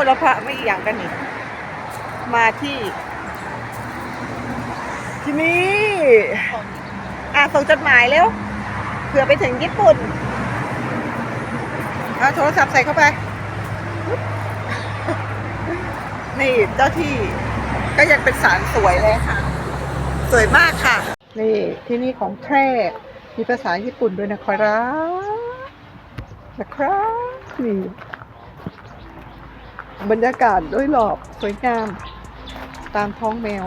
โอ้เราพระไม่อีกอย่างกันนี่มาที่ ที่นี่อะส่งจดหมายเร็วเผื่อไปถึงญี่ปุ่นเอาโทรศัพท์ใส่เข้าไป นี่เจ้าที่ก็ยังเป็นสารสวยเลยค่ะ สวยมากค่ะ นี่ที่นี่ของแท้มีภาษาญี่ปุ่นด้วยนะครับนะครับนี่ บรรยากาศด้วยหลอบสวยงาม ตามท้องแมว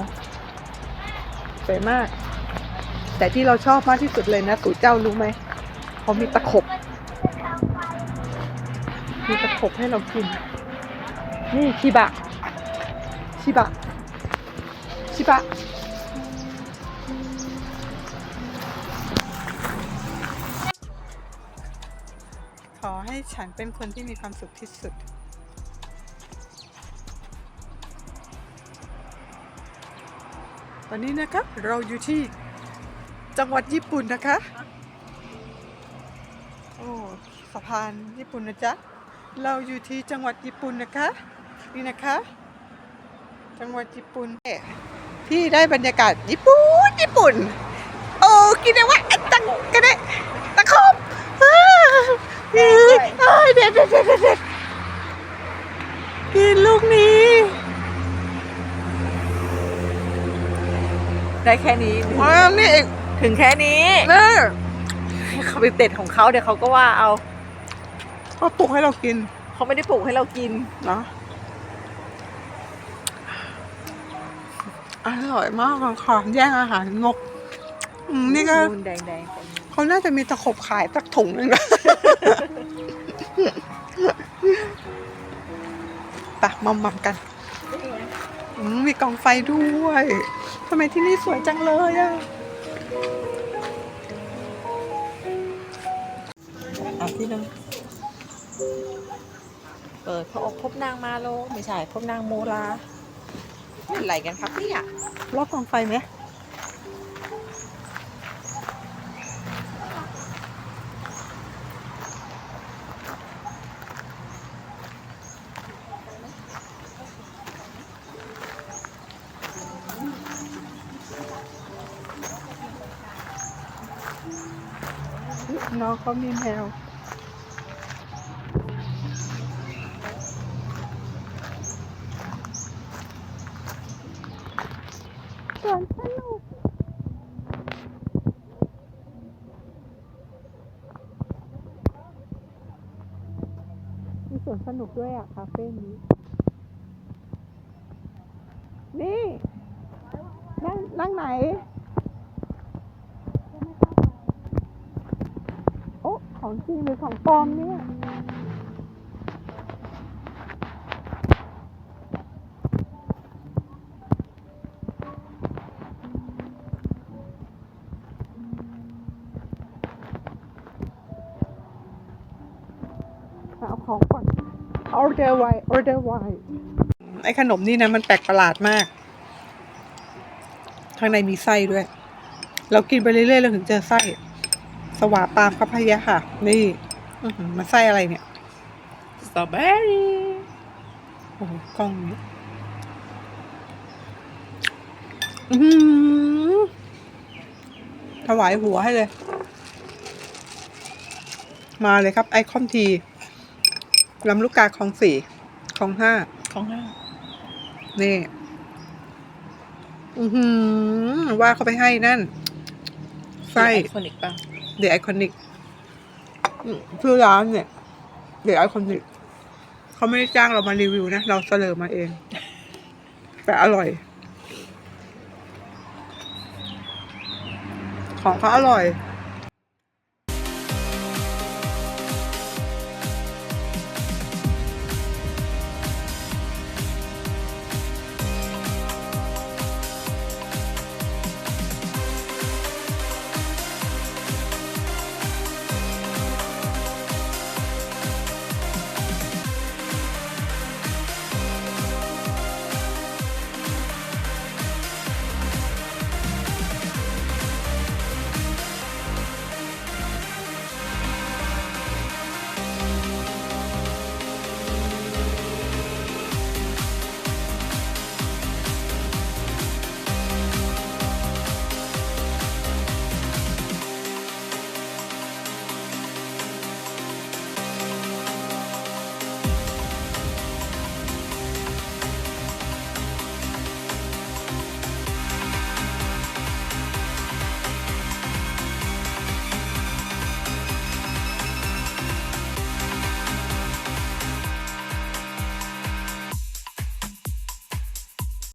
สวยมาก แต่ที่เราชอบมากที่สุดเลยนะสู่เจ้ารู้ไหมเขามีตะขบ มีตะขบให้เรากิน นี่ชิบะ ชิบะ ชิบะขอให้ฉันเป็นคนที่มีความสุขที่สุด ตอนนี้นะคะเราอยู่ที่จังหวัดญี่ปุ่นนะคะ โอ้สะพานญี่ปุ่นนะจ๊ะ เราอยู่ที่จังหวัดญี่ปุ่นนะคะ นี่นะคะ จังหวัดญี่ปุ่นพี่ได้บรรยากาศญี่ปุ่นญี่ปุ่น โอ้กินได้ว่าอันตังกันได้ตะคบเอ้ยเอ้ยเด็ดเด็ดเด็ดเด็ดกินลูกนี้ ได้แค่นี้ ว้าวนี่เองถึงแค่นี้เออเขาไปเด็ดของเขาเดี๋ยวเขาก็ว่าเอาเขาปลุกให้เรากินเขาไม่ได้ปลูกให้เรากินเนาะอร่อยมากอะค่ะแย่งอาหารงกอืมนี่ก็นูนแดงแดงเขาน่าจะมีตะขบขายสักถุงหนึงนะปะมอมมัมกัน อืมมีกองไฟด้วยทำไมที่นี่สวยจังเลยอะอะที่นึงเปิดพระอกพบนางมาโลไม่ใช่พบนางโมลาเป็นอะไรกันครับเนี่ยรอบกองไฟไหม น้องเขามีแมวสวนสนุกมีสวนสนุกด้วยอะ คาเฟ่นี้ นี่ นั่งนั่งไหน โอ้ ของจริงหรือของปลอมเนี่ยเอาของก่อน order wine order wine ไอ้ขนมนี่นะมันแปลกประหลาดมาก ข้างในมีไส้ด้วย เรากินไปเรื่อยๆเราถึงเจอไส้ส วาปามครับพะยะค่ะ นี่อื้อหือมันไส้อะไรเนี่ยสตรอเบอรี่โอ้โหกล้องนี้อื้อหือถวายหัวให้เลย มาเลยครับ ไอคอนทีลำลูกกาคลองสี่คลองห้าของห้านี่ อือหือ ว่าเขาไปให้นั่น ไส้คอนิกป่ะ เด e ไอคอนิกชื่อร้านเนี่ยเด e ไอคอนิกเขาไม่ได้จ้างเรามารีวิวนะ เราเสนอมาเอง แต่อร่อย ของเขาอร่อย